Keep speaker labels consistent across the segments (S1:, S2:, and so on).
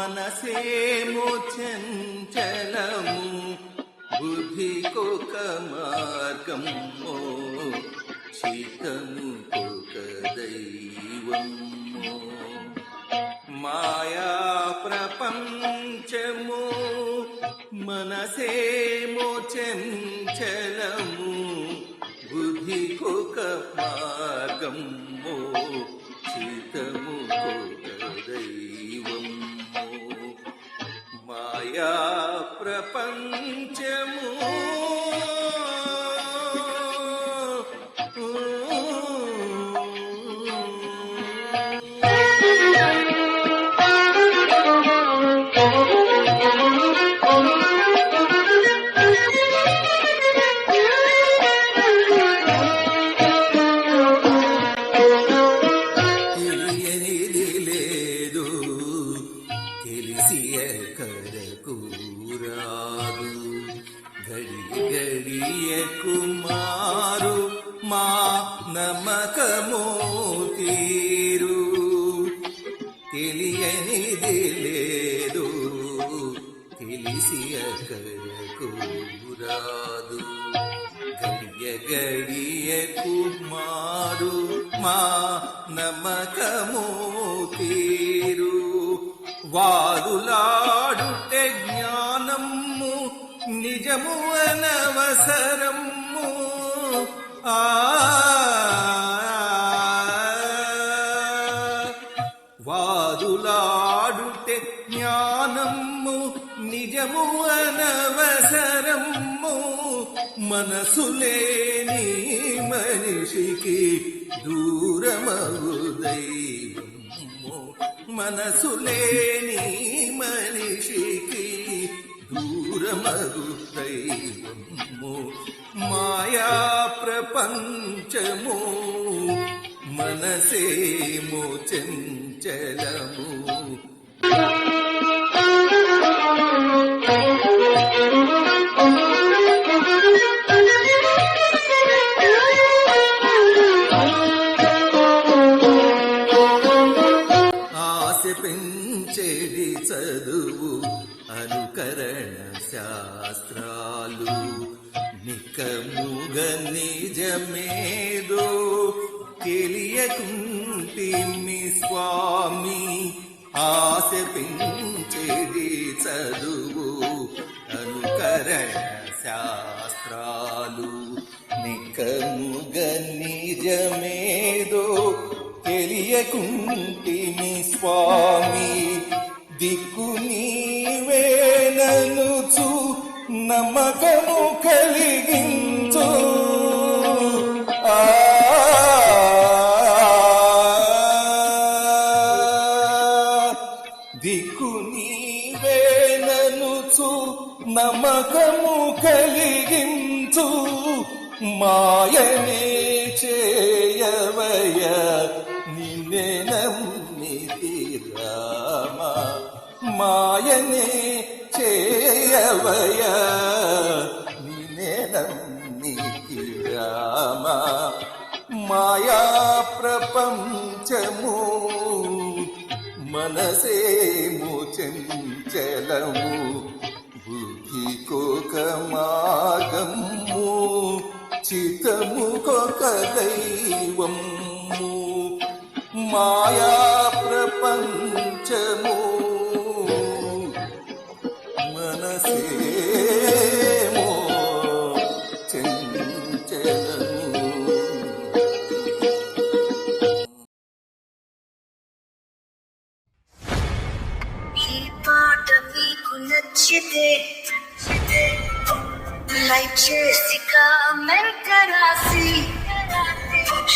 S1: మనసేమో చంచలము బుద్ధికొక మార్గము కొక దైవం మాయా ప్రపంచము మనసేమో చంచలము బుద్ధికొక మార్గం చితముకొక తెలియనిది లేదు. తెలిసి ఎక్కడకు రాదు. గడియ గడియకు మారు మా నమ్మకము తీరు. వాదులాడుటే జ్ఞానము నిజము అనవసరము. ఆ వాదులాడుతే జ్ఞానము నిజము అనవసరము. మనసులేని మనిషికి దూరమవు దైవము మనసులేని మనిషికి దూరమవు దైవము మాయా ప్రపంచము మనసేమో చెంచలము ఆశ పెంచేది చదువు అనుకరణ శాస్త్రాలు. నికముగ నిజమేదో తెలియకుంటిమి స్వామి ఆశ పెంచేది చదువు అనుకరణ శాస్త్రాలు. నికముగ నిజమేదో తెలియకుంటిమి స్వామి. దిక్కు నీవేననుచు నమ్మకము కలిగింది నమ్మకము కలిగించు. మాయనే చేయవయ నిన్నే నమ్మితి రామ. మాయనే చేయవయ నిన్నే నమ్మితి రామ. మాయా ప్రపంచము మనసేము చెంచలము ఇంకొక దైవం. మాయా ప్రపంచము. మనసేమో చంచలము.
S2: ఈ పాట మీకు నచ్చితే లైక్ చేసి కామెంట్ రాసి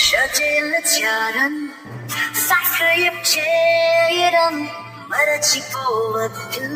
S2: షజేల చారం సబ్స్క్రైబ్ చేయడం మరచిపోవద్దు.